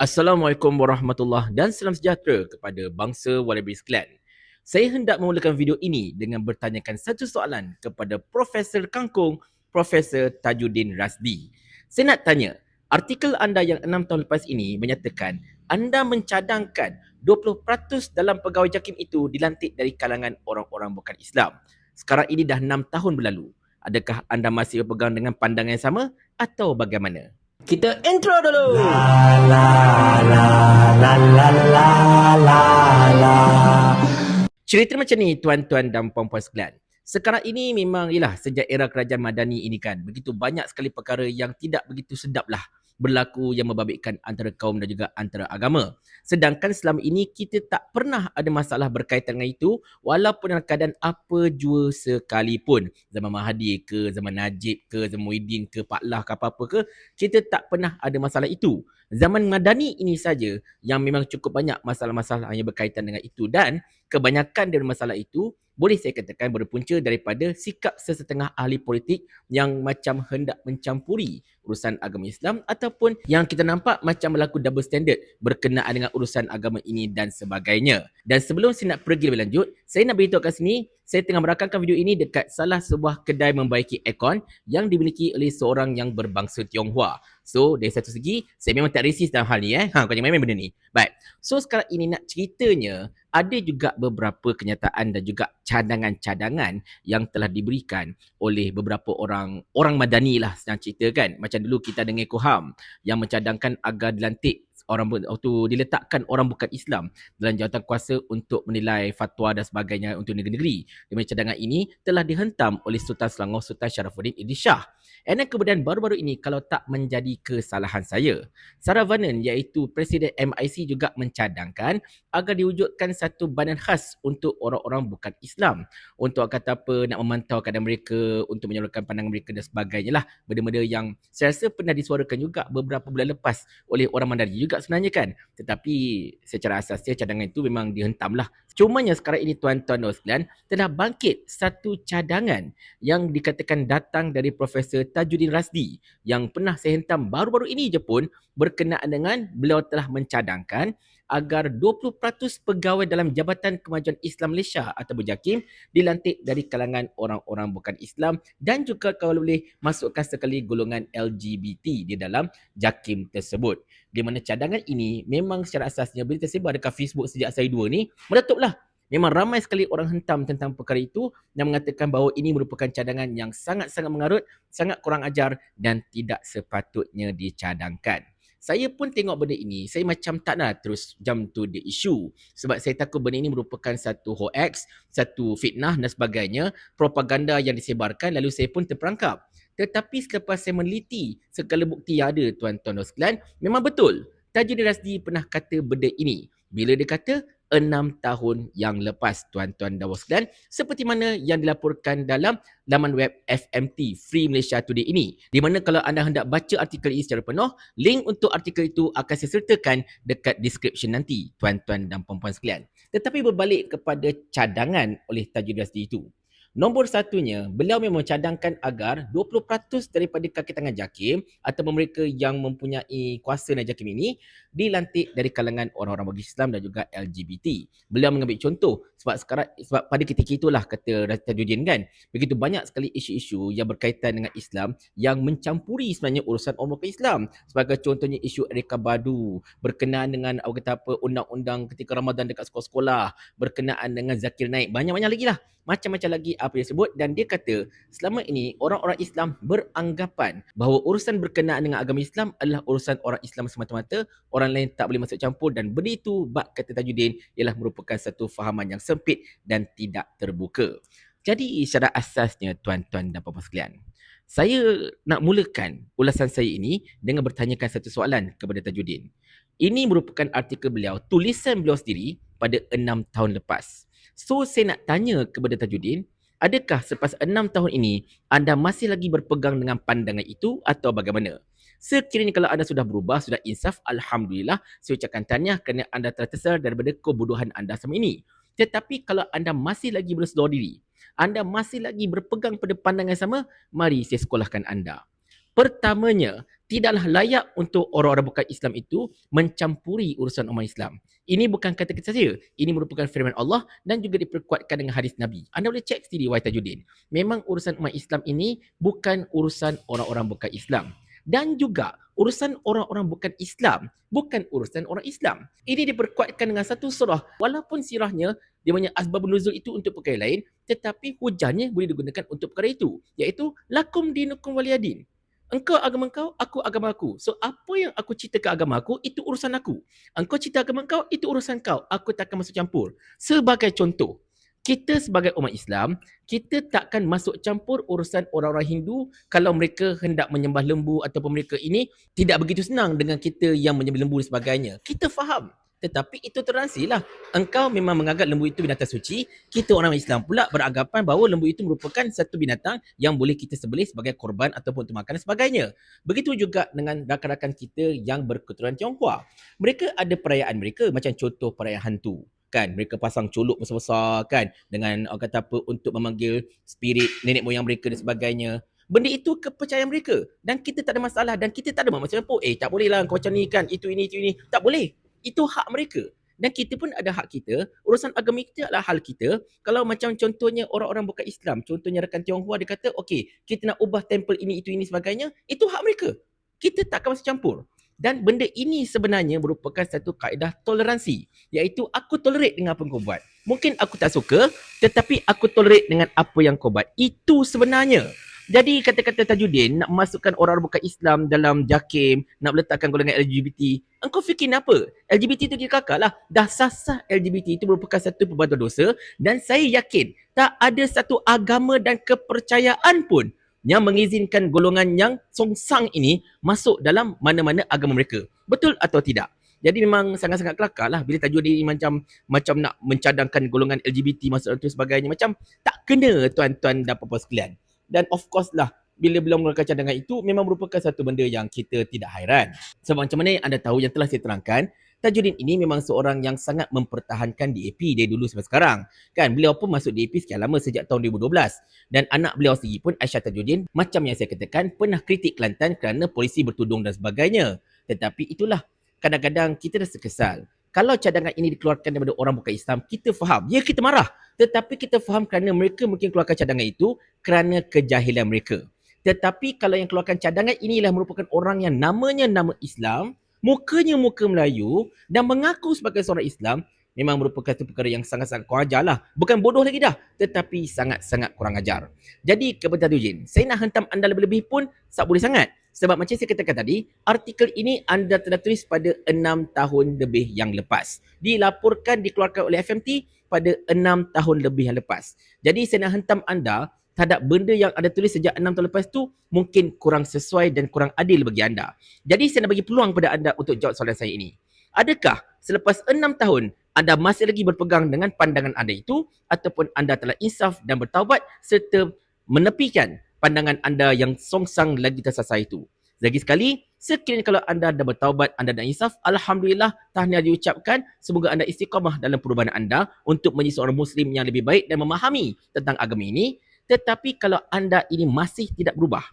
Assalamualaikum warahmatullahi dan salam sejahtera kepada bangsa Wallaby sekalian. Saya hendak memulakan video ini dengan bertanyakan satu soalan kepada Profesor Kangkung, Profesor Tajuddin Rasdi. Saya nak tanya, artikel anda yang enam tahun lepas ini menyatakan anda mencadangkan 20% dalam pegawai JAKIM itu dilantik dari kalangan orang-orang bukan Islam. Sekarang ini dah enam tahun berlalu. Adakah anda masih berpegang dengan pandangan yang sama atau bagaimana? Kita intro dulu. La la la la la la la la. Cerita macam ni tuan-tuan dan puan-puan sekalian. Sekarang ini memang ialah sejak era kerajaan Madani ini kan begitu banyak sekali perkara yang tidak begitu sedap lah berlaku yang membabitkan antara kaum dan juga antara agama. Sedangkan selama ini kita tak pernah ada masalah berkaitan dengan itu walaupun dalam keadaan apa jua sekalipun. Zaman Mahathir ke, zaman Najib ke, zaman Muhyiddin ke, Pak Lah ke apa-apa ke, kita tak pernah ada masalah itu. Zaman Madani ini saja yang memang cukup banyak masalah-masalah yang berkaitan dengan itu dan kebanyakan dari masalah itu boleh saya katakan berpunca daripada sikap sesetengah ahli politik yang macam hendak mencampuri urusan agama Islam ataupun yang kita nampak macam berlaku double standard berkenaan dengan urusan agama ini dan sebagainya. Dan sebelum saya nak pergi lebih lanjut, saya nak beritahu kat sini, saya tengah merakamkan video ini dekat salah sebuah kedai membaiki aircon yang dimiliki oleh seorang yang berbangsa Tionghoa. So, dari satu segi, saya memang tak resist dalam hal ni eh. Ha, kau jangan main-main benda ni. Baik. So, sekarang ini nak ceritanya, ada juga beberapa kenyataan dan juga cadangan-cadangan yang telah diberikan oleh beberapa orang orang madani lah senang cerita kan macam dulu kita dengar Koham yang mencadangkan agar dilantik orang waktu diletakkan orang bukan Islam dalam jawatan kuasa untuk menilai fatwa dan sebagainya untuk negeri-negeri. Di mana cadangan ini telah dihentam oleh Sultan Selangor Sultan Syarafuddin Idris Shah. Then kemudian baru-baru ini kalau tak menjadi kesalahan saya, Saravanan iaitu Presiden MIC juga mencadangkan agar diwujudkan satu badan khas untuk orang-orang bukan Islam. Untuk kata apa, nak memantau keadaan mereka, untuk menyalurkan pandangan mereka dan sebagainya lah. Benda-benda yang saya rasa pernah disuarakan juga beberapa bulan lepas oleh orang Mandari juga sebenarnya kan. Tetapi secara asasnya cadangan itu memang dihentam lah. Cumanya sekarang ini tuan-tuan dan sekalian telah bangkit satu cadangan yang dikatakan datang dari Profesor Tajuddin Rasdi yang pernah saya hentam baru-baru ini je pun berkenaan dengan beliau telah mencadangkan agar 20% pegawai dalam Jabatan Kemajuan Islam Malaysia atau JAKIM dilantik dari kalangan orang-orang bukan Islam dan juga kalau boleh masukkan sekali golongan LGBT di dalam JAKIM tersebut. Di mana cadangan ini memang secara asasnya bila tersebar dekat Facebook sejak saya dua ni meletuplah. Memang ramai sekali orang hentam tentang perkara itu dan mengatakan bahawa ini merupakan cadangan yang sangat-sangat mengarut, sangat kurang ajar dan tidak sepatutnya dicadangkan saya pun tengok benda ini, saya macam tak nak terus jump to the issue. Sebab saya takut benda ini merupakan satu hoax, satu fitnah dan sebagainya, propaganda yang disebarkan lalu saya pun terperangkap. Tetapi selepas saya meneliti segala bukti yang ada tuan-tuan dan sekalian, memang betul. Tajuddin Rasdi pernah kata benda ini. Bila dia kata, enam tahun yang lepas tuan-tuan dan sekalian. Seperti mana yang dilaporkan dalam laman web FMT Free Malaysia Today ini. Di mana kalau anda hendak baca artikel ini secara penuh link untuk artikel itu akan saya sertakan dekat description nanti tuan-tuan dan puan-puan sekalian. Tetapi berbalik kepada cadangan oleh Tajul Rasdi itu Nombor satunya, beliau memang cadangkan agar 20% daripada kaki tangan JAKIM atau mereka yang mempunyai kuasa dan JAKIM ini dilantik dari kalangan orang-orang bagi Islam dan juga LGBT. Beliau mengambil contoh sebab sekarang sebab pada ketika itulah kata Rata Jujin kan, begitu banyak sekali isu-isu yang berkaitan dengan Islam yang mencampuri sebenarnya urusan orang Islam. Sebagai contohnya isu Erika Badu berkenaan dengan apa kata apa undang-undang ketika Ramadan dekat sekolah-sekolah, berkenaan dengan Zakir Naik, banyak-banyak lagi lah macam-macam lagi apa dia sebut dan dia kata selama ini orang-orang Islam beranggapan bahawa urusan berkenaan dengan agama Islam adalah urusan orang Islam semata-mata orang lain tak boleh masuk campur dan benda itu bak kata Tajuddin ialah merupakan satu fahaman yang sempit dan tidak terbuka jadi secara asasnya tuan-tuan dan puan-puan sekalian saya nak mulakan ulasan saya ini dengan bertanyakan satu soalan kepada Tajuddin. Ini merupakan artikel beliau, tulisan beliau sendiri pada enam tahun lepas. So saya nak tanya kepada Tajuddin, adakah selepas enam tahun ini anda masih lagi berpegang dengan pandangan itu atau bagaimana? Sekiranya kalau anda sudah berubah, sudah insaf, Alhamdulillah, saya ucapkan tahniah kerana anda tersedar daripada kebodohan anda selama ini. Tetapi kalau anda masih lagi bersedar diri, anda masih lagi berpegang pada pandangan sama, mari saya sekolahkan anda. Pertamanya, tidaklah layak untuk orang-orang bukan Islam itu mencampuri urusan umat Islam. Ini bukan kata-kata saya. Ini merupakan firman Allah dan juga diperkuatkan dengan hadis Nabi. Anda boleh cek sendiri Wahai Tajuddin. Memang urusan umat Islam ini bukan urusan orang-orang bukan Islam. Dan juga urusan orang-orang bukan Islam bukan urusan orang Islam. Ini diperkuatkan dengan satu surah. Walaupun sirahnya dia punya asbab nuzul itu untuk perkara lain tetapi hujannya boleh digunakan untuk perkara itu iaitu lakum dinukum waliyadin engkau agama kau, aku agama aku. So apa yang aku ceritakan agama aku, itu urusan aku. Engkau cerita agama kau, itu urusan kau. Aku takkan masuk campur. Sebagai contoh, kita sebagai umat Islam, kita takkan masuk campur urusan orang-orang Hindu kalau mereka hendak menyembah lembu ataupun mereka ini tidak begitu senang dengan kita yang menyembah lembu dan sebagainya. Kita faham. Tetapi itu toleransi lah. Engkau memang menganggap lembu itu binatang suci. Kita orang Islam pula beranggapan bahawa lembu itu merupakan satu binatang yang boleh kita sebelih sebagai korban ataupun untuk makan dan sebagainya. Begitu juga dengan rakan-rakan kita yang berketurunan Tionghoa. Mereka ada perayaan mereka macam contoh perayaan hantu. Kan, mereka pasang colok besar-besar kan dengan orang kata apa untuk memanggil spirit nenek moyang mereka dan sebagainya. Benda itu kepercayaan mereka dan kita tak ada masalah dan kita tak ada macam apa. Eh tak boleh lah kau macam ni kan. Itu ini itu ini. Tak boleh itu hak mereka. Dan kita pun ada hak kita. Urusan agama kita adalah hal kita. Kalau macam contohnya orang-orang bukan Islam contohnya rekan Tionghoa dia kata okey kita nak ubah temple ini itu ini sebagainya itu hak mereka. Kita tak akan masuk campur. Dan benda ini sebenarnya merupakan satu kaedah toleransi iaitu aku tolerate dengan apa yang kau buat. Mungkin aku tak suka tetapi aku tolerate dengan apa yang kau buat. Itu sebenarnya jadi kata-kata Tajuddin nak masukkan orang bukan Islam dalam JAKIM, nak letakkan golongan LGBT, engkau fikir apa? LGBT itu kira kakak lah. Dah sasah LGBT itu merupakan satu perbuatan dosa dan saya yakin tak ada satu agama dan kepercayaan pun yang mengizinkan golongan yang songsang ini masuk dalam mana-mana agama mereka. Betul atau tidak? Jadi memang sangat-sangat kelakar lah bila tajuk ini macam macam nak mencadangkan golongan LGBT masuk tu sebagainya. Macam tak kena tuan-tuan dan puan-puan sekalian. Dan of course lah, bila belum mengeluarkan cadangan itu memang merupakan satu benda yang kita tidak hairan. Sebab macam mana yang anda tahu yang telah saya terangkan, Tajuddin ini memang seorang yang sangat mempertahankan DAP dari dulu sampai sekarang. Kan, beliau pun masuk DAP sekian lama sejak tahun 2012. Dan anak beliau sendiri pun Aisyah Tajuddin, macam yang saya katakan, pernah kritik Kelantan kerana polisi bertudung dan sebagainya. Tetapi itulah, kadang-kadang kita dah sekesal. Kalau cadangan ini dikeluarkan daripada orang bukan Islam, kita faham. Ya, kita marah. Tetapi kita faham kerana mereka mungkin keluarkan cadangan itu kerana kejahilan mereka. Tetapi kalau yang keluarkan cadangan inilah merupakan orang yang namanya nama Islam, mukanya muka Melayu dan mengaku sebagai seorang Islam, memang merupakan satu perkara yang sangat-sangat kurang ajar lah. Bukan bodoh lagi dah, tetapi sangat-sangat kurang ajar. Jadi kepada Tujin, saya nak hentam anda lebih-lebih pun tak boleh sangat. Sebab macam saya katakan tadi, artikel ini anda telah tulis pada enam tahun lebih yang lepas. Dilaporkan, dikeluarkan oleh FMT pada enam tahun lebih yang lepas. Jadi saya nak hentam anda terhadap benda yang ada tulis sejak enam tahun lepas tu mungkin kurang sesuai dan kurang adil bagi anda. Jadi saya nak bagi peluang kepada anda untuk jawab soalan saya ini. Adakah selepas enam tahun anda masih lagi berpegang dengan pandangan anda itu ataupun anda telah insaf dan bertaubat serta menepikan pandangan anda yang songsang lagi tersasar itu. Lagi sekali, sekiranya kalau anda dah bertaubat, anda dah insaf, Alhamdulillah tahniah diucapkan. Semoga anda istiqamah dalam perubahan anda untuk menjadi seorang Muslim yang lebih baik dan memahami tentang agama ini. Tetapi kalau anda ini masih tidak berubah,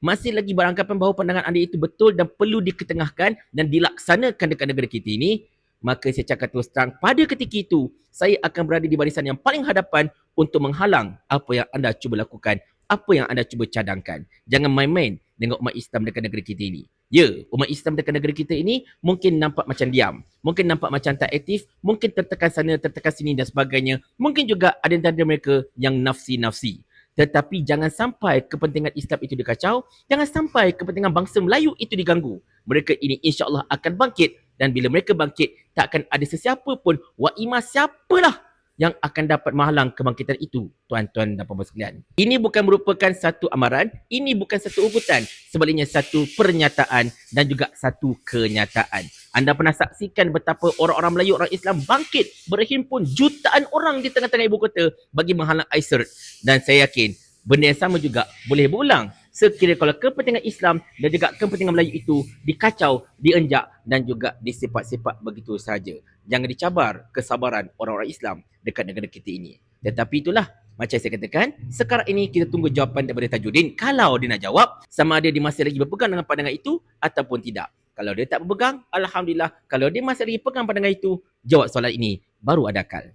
masih lagi beranggapan bahawa pandangan anda itu betul dan perlu diketengahkan dan dilaksanakan dekat negara kita ini, maka saya cakap terus terang, pada ketika itu, saya akan berada di barisan yang paling hadapan untuk menghalang apa yang anda cuba lakukan apa yang anda cuba cadangkan. Jangan main-main dengan umat Islam dekat negeri kita ini. Ya, umat Islam dekat negeri kita ini mungkin nampak macam diam. Mungkin nampak macam tak aktif. Mungkin tertekan sana, tertekan sini dan sebagainya. Mungkin juga ada antara mereka yang nafsi-nafsi. Tetapi jangan sampai kepentingan Islam itu dikacau. Jangan sampai kepentingan bangsa Melayu itu diganggu. Mereka ini insya Allah akan bangkit. Dan bila mereka bangkit, tak akan ada sesiapa pun. Wa imah siapalah yang akan dapat menghalang kebangkitan itu, tuan-tuan dan puan-puan sekalian. Ini bukan merupakan satu amaran, ini bukan satu ugutan, sebaliknya satu pernyataan dan juga satu kenyataan. Anda pernah saksikan betapa orang-orang Melayu, orang Islam bangkit berhimpun jutaan orang di tengah-tengah ibu kota bagi menghalang ISERT. Dan saya yakin benda yang sama juga boleh berulang sekiranya kalau kepentingan Islam dan juga kepentingan Melayu itu dikacau, dienjak dan juga disifat-sifat begitu saja. Jangan dicabar kesabaran orang-orang Islam dekat negara kita ini. Tetapi itulah Macam saya katakan, sekarang ini kita tunggu jawapan daripada Tajuddin. Kalau dia nak jawab, sama ada dia masih lagi berpegang dengan pandangan itu ataupun tidak. Kalau dia tak berpegang, Alhamdulillah. Kalau dia masih lagi pegang pandangan itu, jawab soalan ini. Baru ada akal.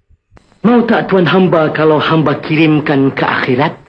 Mau tak tuan hamba kalau hamba kirimkan ke akhirat?